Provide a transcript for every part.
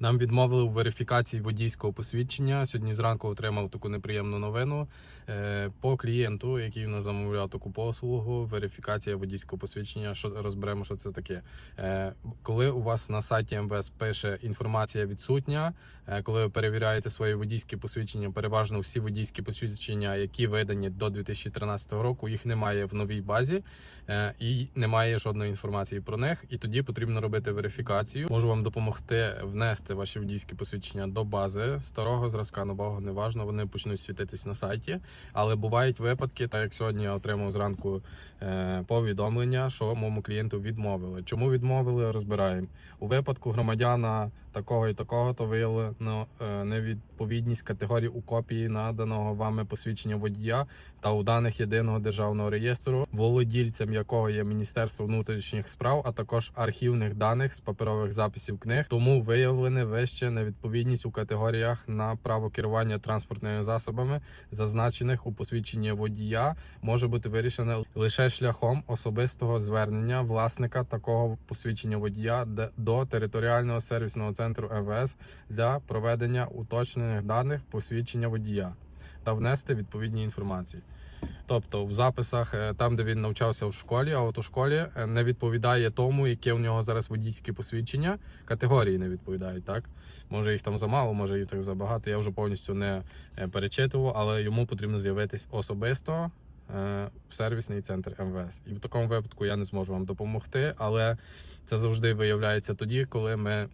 Нам відмовили у верифікації водійського посвідчення. Сьогодні зранку отримав таку неприємну новину Е, по клієнту, який в нас замовляв таку послугу. Верифікація водійського посвідчення. Що розберемо, що це таке. Е, Коли у вас на сайті МВС пише інформація відсутня, е, коли ви перевіряєте свої водійські посвідчення, переважно всі водійські посвідчення, які видані до 2013 року, їх немає в новій базі і немає жодної інформації про них. І тоді потрібно робити верифікацію. Можу вам допомогти внести ваші водійські посвідчення до бази старого зразка, нового неважно. Вони почнуть світитись на сайті. Але бувають випадки, так як сьогодні я отримав зранку е, повідомлення, що моєму клієнту відмовили. Чому відмовили, розбираємо. У випадку громадяна такого і такого, то виявлено невідповідність категорії у копії наданого вами посвідчення водія та у даних єдиного державного реєстру, володільцем якого є Міністерство внутрішніх справ, а також архівних даних з паперових записів книг. Тому виявлене вище невідповідність у категоріях на право керування транспортними засобами, зазначених у посвідченні водія, може бути вирішене лише шляхом особистого звернення власника такого посвідчення водія до територіального сервісного центру МВС для проведення уточнених даних посвідчення водія та внести відповідні інформації. Тобто в записах е, там, де він навчався в школі, а от у школі е, не відповідає тому, яке у нього зараз водійське посвідчення. Категорії не відповідають, так? Може їх там замало, може їх так забагато. Я вже повністю не е, перечитував, але йому потрібно з'явитись особисто в сервісний центр МВС. І в такому випадку я не зможу вам допомогти, але це завжди виявляється тоді, коли ми.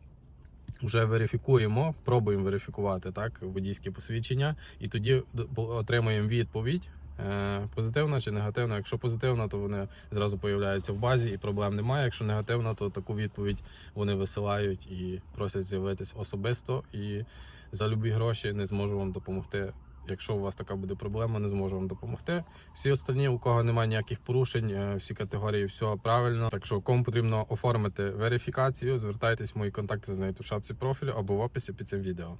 Вже верифікуємо, пробуємо верифікувати так водійське посвідчення, і тоді отримуємо відповідь е, позитивна чи негативна. Якщо позитивна, то вони зразу появляються в базі і проблем немає. Якщо негативна, то таку відповідь вони висилають і просять з'явитись особисто. І за любі гроші не зможу вам допомогти. Якщо у вас така буде проблема, не зможу вам допомогти. Всі остальні, у кого немає ніяких порушень, е, всі категорії, все правильно. Так що кому потрібно оформити верифікацію, звертайтесь в мої контакти, знайдете в шапці профілю або в описі під цим відео.